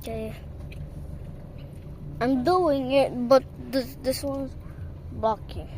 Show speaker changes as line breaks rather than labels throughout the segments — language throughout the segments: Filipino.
Okay. I'm doing it, but this this one's blocking.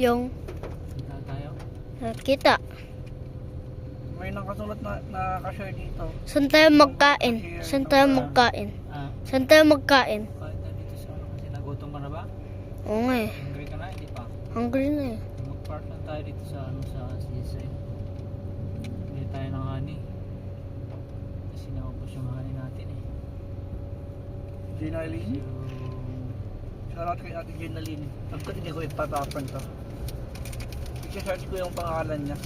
Yung
Kita tayo?
May nakasulat na nakaka-share dito.
Saan tayo magkain? Saan tayo magkain?
Ah,
Saan tayo magkain?
kahit na dito sa ano kasi nagutom ka na ba?
Oo nga eh.
Hungry ka na? Hindi pa.
Hungry na eh.
Mag-park lang tayo dito sa ano sa CSI. Hindi tayo ng honey. Kasi naubos yung honey natin eh.
Gina Lynn.
So,
Shoutout kay Ate Gina Lynn. Sabi ko hindi ko itatapon to. I-search ko yung pangalan niya.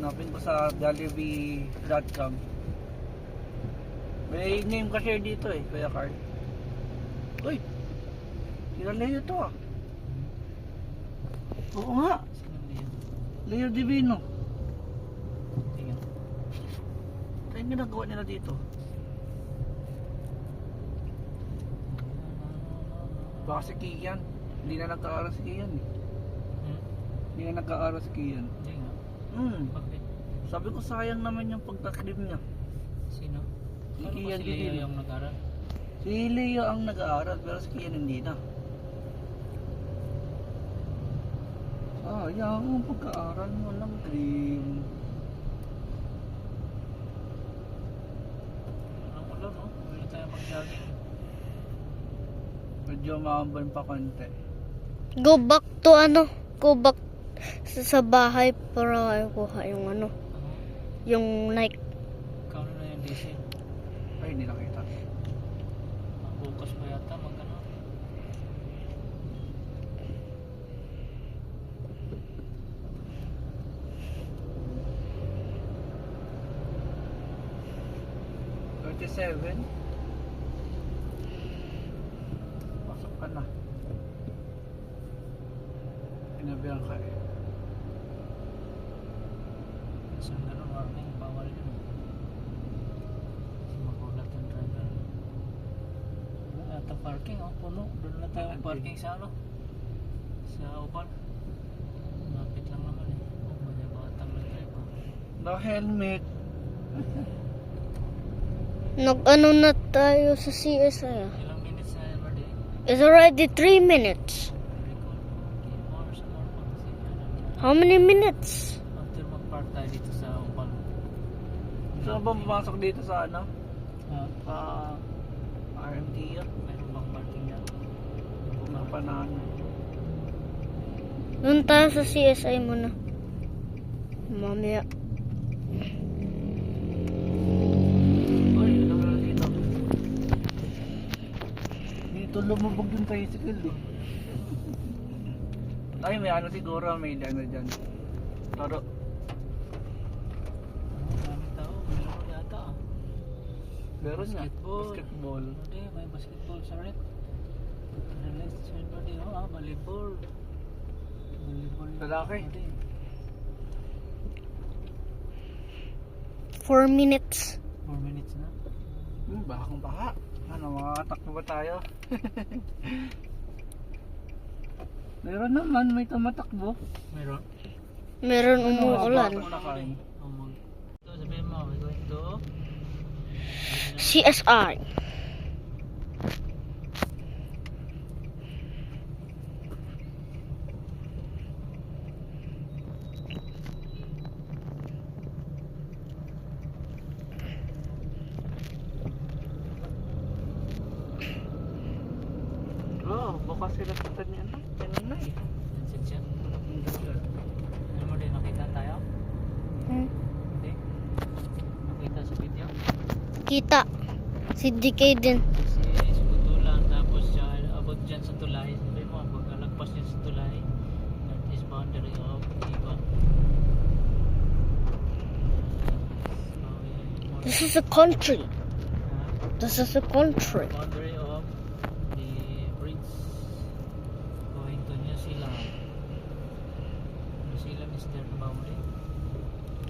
Hanapin ko sa Jollibee.com. May name ka-share dito eh, Kuya Carl. Uy! Sila Leo to ah. Oo nga? Leo Divino.
Tingnan.
Yung ginagawa nila dito. Baka si Kian. Hindi na nagka-aral si Kian eh. Hindi na nagka-aral si Kian.
Hindi.
Hmm.
Bakit?
Sabi ko sayang naman yung pagtaklib niya.
Sino?
Si
ba
Kian
si Leo
Divino.
yung nag-aral?
Si Leo ang nag-aaral pero si Kian hindi na. Sayang ang pagka-aral mo ng dream.
Anong ulan no? Pwede tayo mag-jogging.
Medyo maambon pa konti.
Go back to ano? Go back sa, sa bahay para kuha yung ano. Yung Nike.
Kano na yung diesel?
Ay, hindi nakita.
Bukas pa yata mag ano?
Thirty-seven. Pasok ka na. Pinabihan ka eh.
Isang ganun warning, bawal yun. Kasi magulat yung driver. Wala ata parking, oh, puno. Doon na tayo parking sa ano? Sa Opal. Lapit lang naman eh. Oh, may batang na driver.
No helmet.
Nag ano na tayo sa CSI ah.
Ilang minutes na Mardy?
It's already 3 minutes. How many minutes?
After mag-park tayo dito sa Opal.
Saan ba pumasok dito sa ano?
Ah,
Sa RMT yun? Napanahan.
Doon tayo sa CSI muna. Mamaya.
Uy, ano na dito? Dito lumubog yung tricycle eh. Ay, may ano siguro, may ano dyan. Taro.
Meron ah.
Meron nga.
Basketball.
Basketball.
Hindi, may basketball sa red. Release sa ba di oh, ah, volleyball. Volleyball.
Lalaki.
4 minutes.
4 minutes na.
Hmm, bakang baka. Ano, makakatakbo ba tayo? Meron naman, may tumatakbo.
Meron?
Meron
Ano,
umuulan.
bago bukas sila sa na eh.
Ano mo din, nakita tayo?
Hmm?
Hindi. Nakita sa video?
Kita. Si DK din.
Sikutulan tapos siya dyan sa tulay. Sabi mo, sa tulay, boundary of Iba.
This is a country. This is a country.
boundary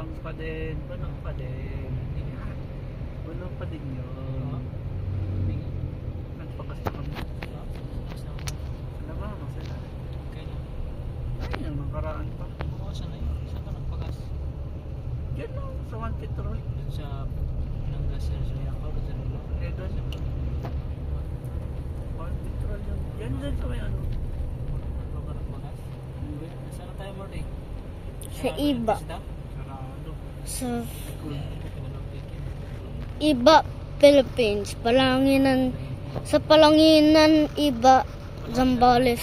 Kontang pa din. Punong pa din. Punong pa din yun. Nagpagas na kami. Ano ba? Masaya.
Okay lang.
Ay, yung nakaraan pa.
Oo, saan na yun? Saan ka nagpagas?
Yan lang, sa one petrol.
Dun sa Pinanggas sa dun sa Lula.
Eh, doon. One petrol yun. Yan din sa may ano.
Ano ka nagpagas? Saan na tayo, Morty?
Sa iba.
Sarado
sa iba Philippines, palanginan sa palanginan iba Zambales.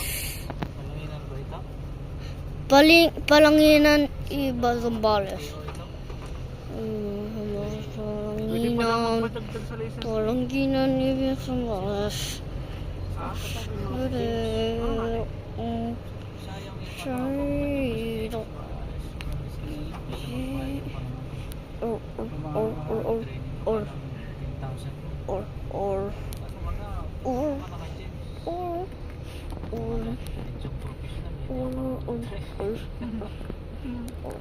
Paling palanginan iba Zambales. Mm,
ano,
palanginan palanginan iba Zambales.
Sorry.
Sorry. Or, or, or, or, or, or, or, or, or, or, or, or, or.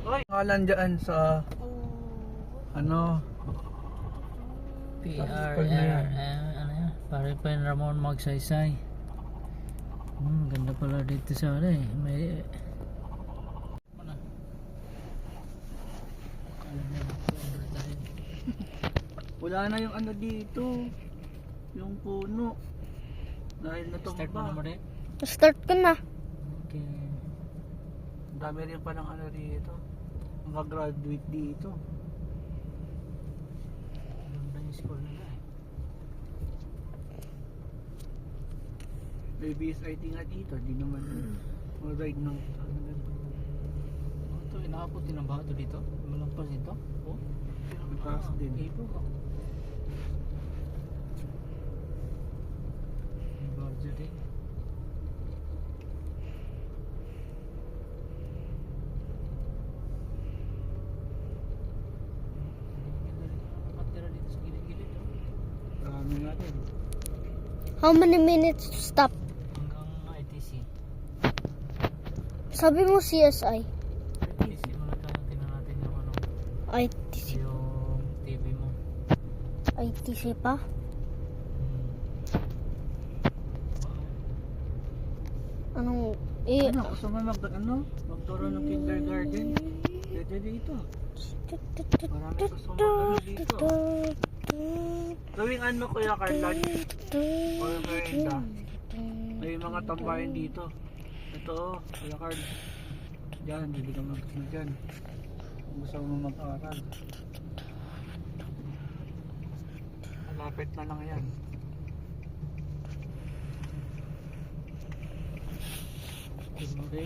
Oy, ngalan dyan sa ano
PR,
Pag na yan.
ano yan? Pare pa Ramon Magsaysay. Hmm, ganda pala dito sa ano eh. May... Ano? Ano na, ano tayo?
Wala na yung ano dito yung puno dahil
Start mo na mo
natumba
rin?
Start ko na.
Okay.
dami rin pa ng ano dito mga graduate dito
Ganda yung school nila eh.
may BSIT nga dito di naman ride ng ano
inaabot din ang bato dito? Malampas dito? Oh.
Bukas ah, din.
ibo ko barger eh. din.
How many minutes to stop?
Hanggang ITC.
Sabi mo CSI. 80 pa. Anong, eh,
ano, gusto mo mag, ano, magturo ng kindergarten? Pwede dito. Marami gusto ano mo dito. Gawing ano, Kuya Carlan? Or Brenda? May mga tambayan dito. Ito, oh, Kuya Carl. Diyan, hindi ka mag-gusto dyan. Gusto mo mag-aral. Malapit na lang yan
Timore.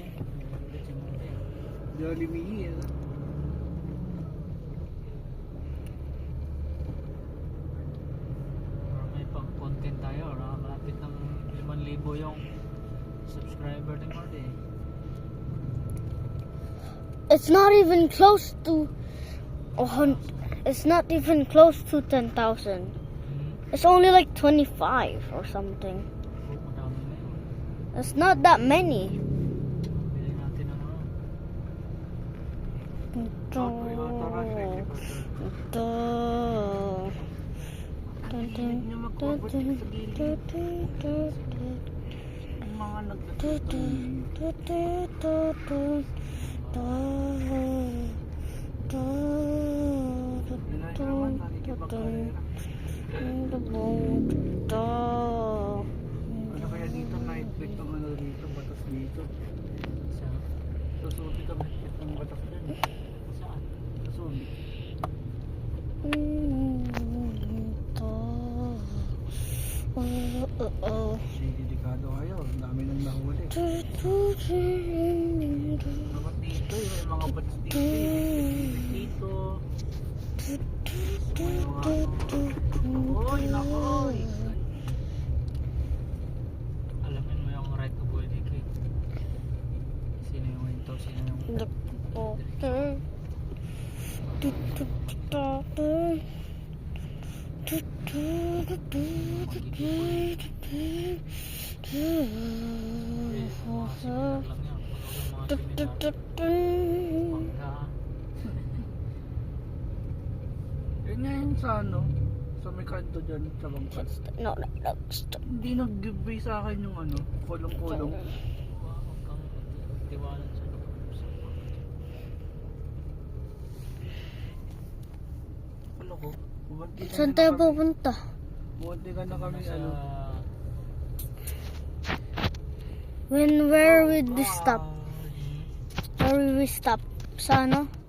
Timore.
Jollibee
ng 5,000 yung subscriber ni Marty.
it's not even close to... a hun- It's not even close to 10,000. It's only like 25 or something. It's not that many.
Ang lubong to. Ano
kaya dito may effect
ang
ano dito, batas dito. Sa susubi ka
ba ng
batas
dyan?
Saan? Susubi.
Mm,
to. Oh, oh, oh.
Sige, delikado kayo. Ang dami nang nahuli. Tutututu. Sa may kanto dyan sa bangka.
No, no, no, stop.
Hindi nag-give sa akin yung ano. Kulong-kulong. Ano ko?
Saan tayo pupunta?
Bumunti ka na kami
Sa...
ano.
When, where would we stop?
Ah,
Where will we stop? Sa ano?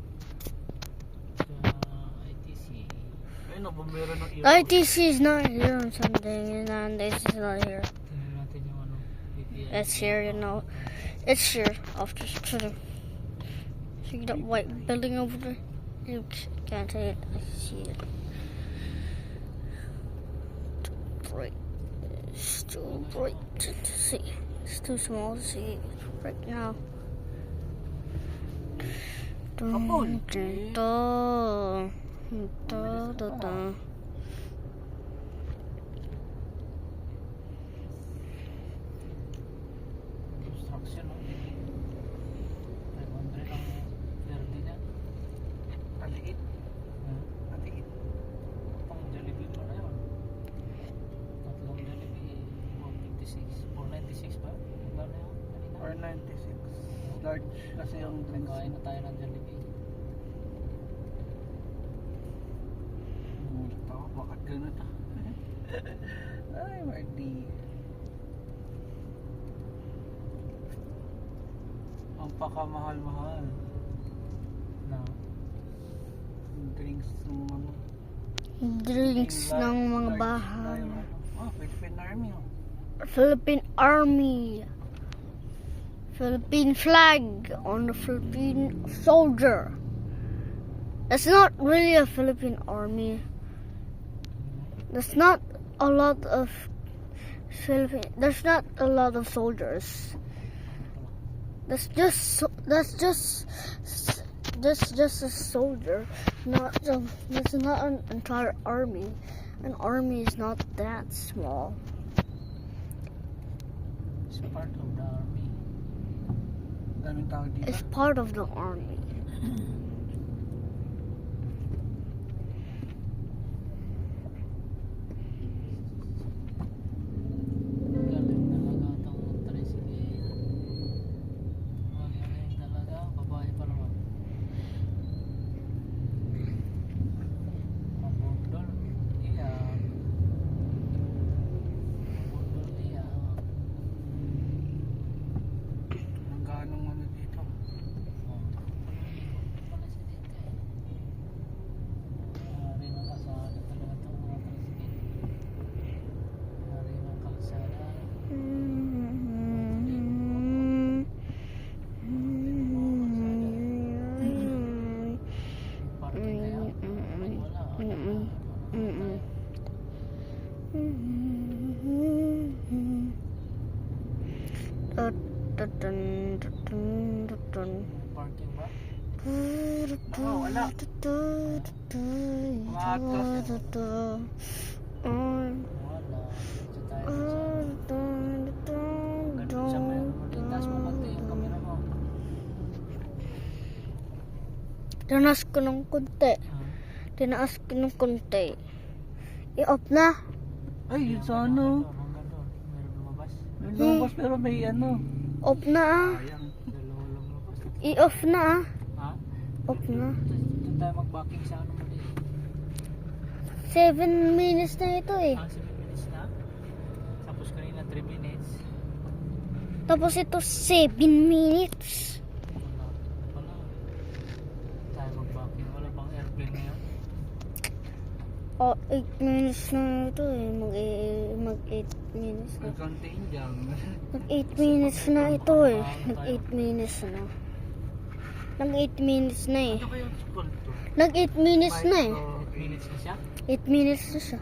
Ayun o, bumira ng iyo.
ITC is not here on something and this is not here.
Tingnan natin yung ano. API.
It's here, you know. It's here after shooting. See that white building over there? You can't see it. I see it. Too bright. It's too bright to see. It's too small to see right now. Dun, dun, dun,
음, 따다다. Ay, Marty. Ang pakamahal-mahal.
Na,
Yung drinks ng mga...
Drinks
yung
ng
large-
mga
large
bahay.
na yung ano. Ah, Philippine Army oh.
Philippine Army. Philippine flag on the Philippine soldier. That's not really a Philippine army. There's not a lot of Philippine. There's not a lot of soldiers. That's just that's just that's just a soldier. Not that's not an entire army. An army is not that small.
it's part of the army.
Daming tao dito.
It's part of the army. Tinaas ko ng konti.
Ah.
Tinaas ko ng konti. I-off na.
Ay, yun sa ano.
Lumabas.
May lumabas pero may ano.
Off na ah. I-off na ah.
Ha?
Off na.
Doon tayo mag-backing sa ano muli.
Seven minutes na ito eh.
Ah, 7 minutes na. Tapos kanina 3 minutes.
Tapos ito seven minutes.
Wala. Wala. Tayo mag-backing. Wala bang airplane ngayon?
Oh, 8 minutes na ito eh. Mag, mag 8 minutes na.
Nagkantiin dyan.
Nag 8 minutes na ito eh. Nag 8 minutes na. Nag 8 minutes na eh.
Ano?
Nag 8 minutes na eh.
Micro-
Minutes na siya.
8 minutes na siya.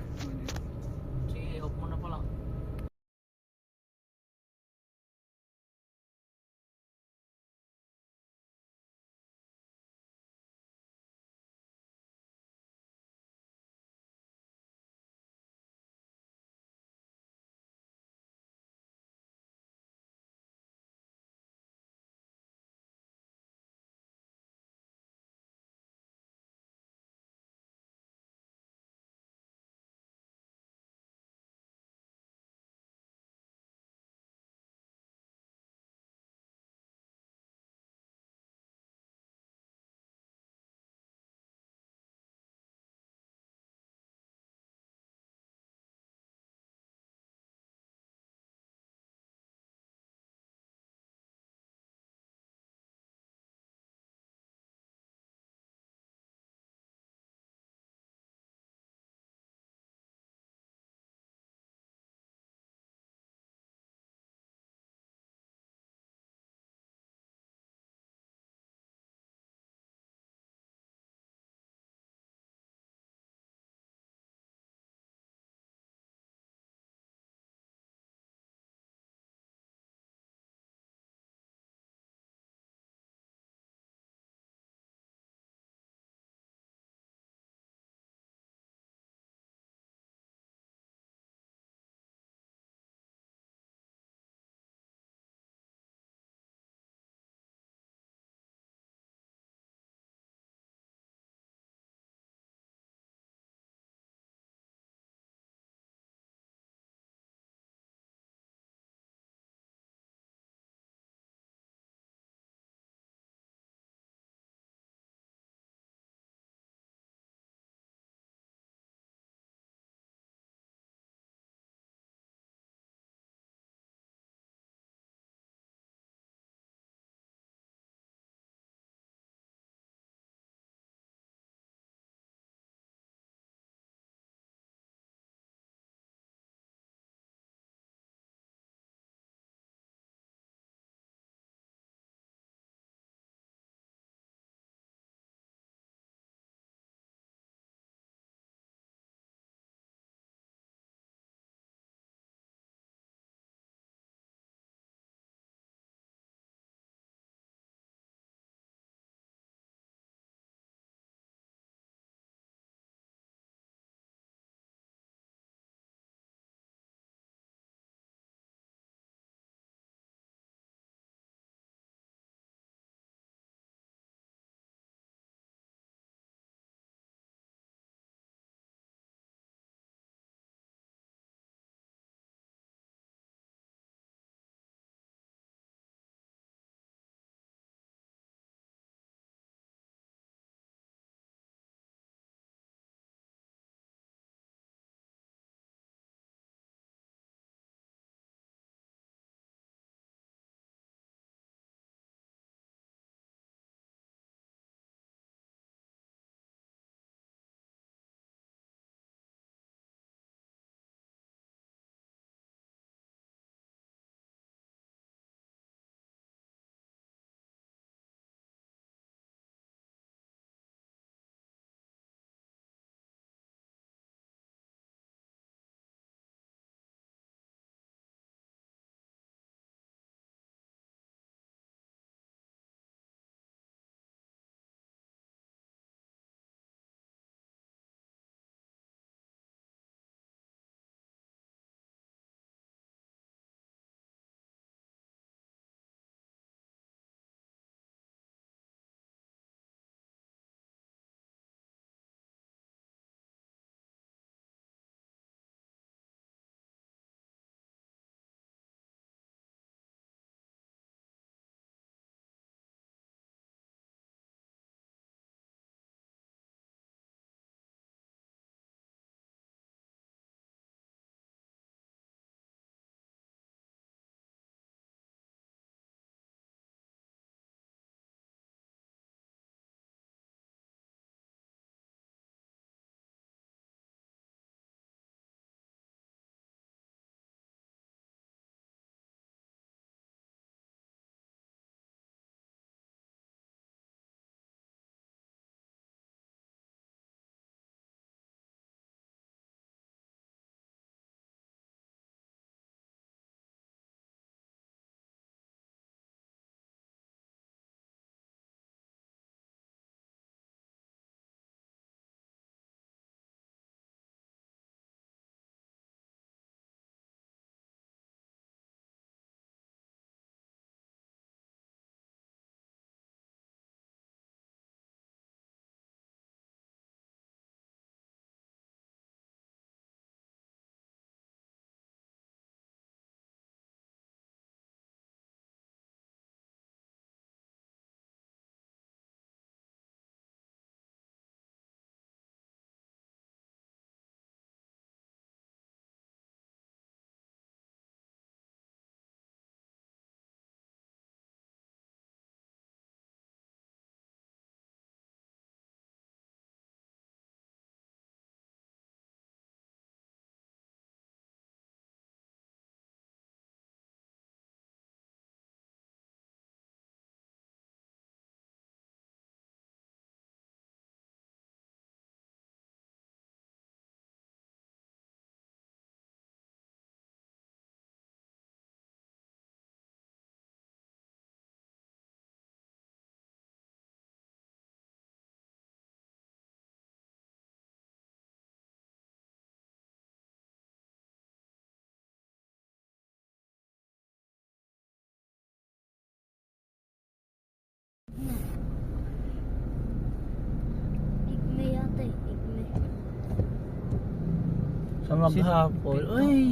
Maghapon. Uy!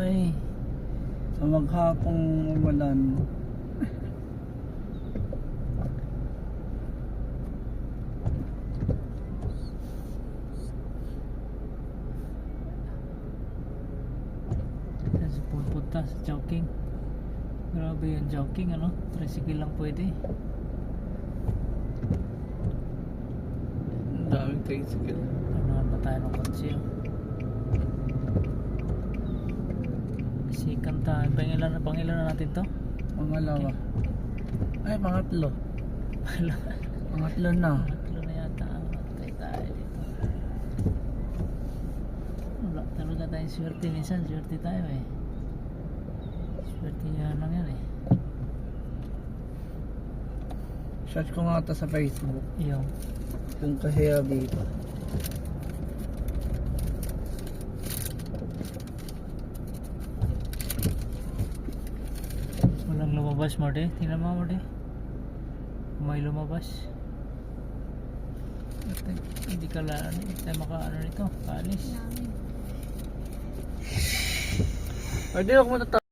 Uy.
Sa maghapong umulan.
Sa pupunta sa Chowking? Grabe yung Chowking ano? Tricycle lang pwede.
Ang daming tricycle.
Ano ba tayo ng kotse? Sikan tayo. Pangilan na pangilan na natin to?
Pangalawa. Ay, pangatlo. Pangatlo na.
Tatlo na yata. Matay tayo dito. Wala talaga tayong swerte. Minsan swerte tayo eh. Swerte yan lang yan eh.
Search ko nga ito sa Facebook.
Yung
Kung kaya dito.
Lumabas mo de. Tingnan mo mo de. May lumabas. Ate, Hindi ka la, ano, hindi tayo maka ano nito. Kaalis.
Pwede ako muna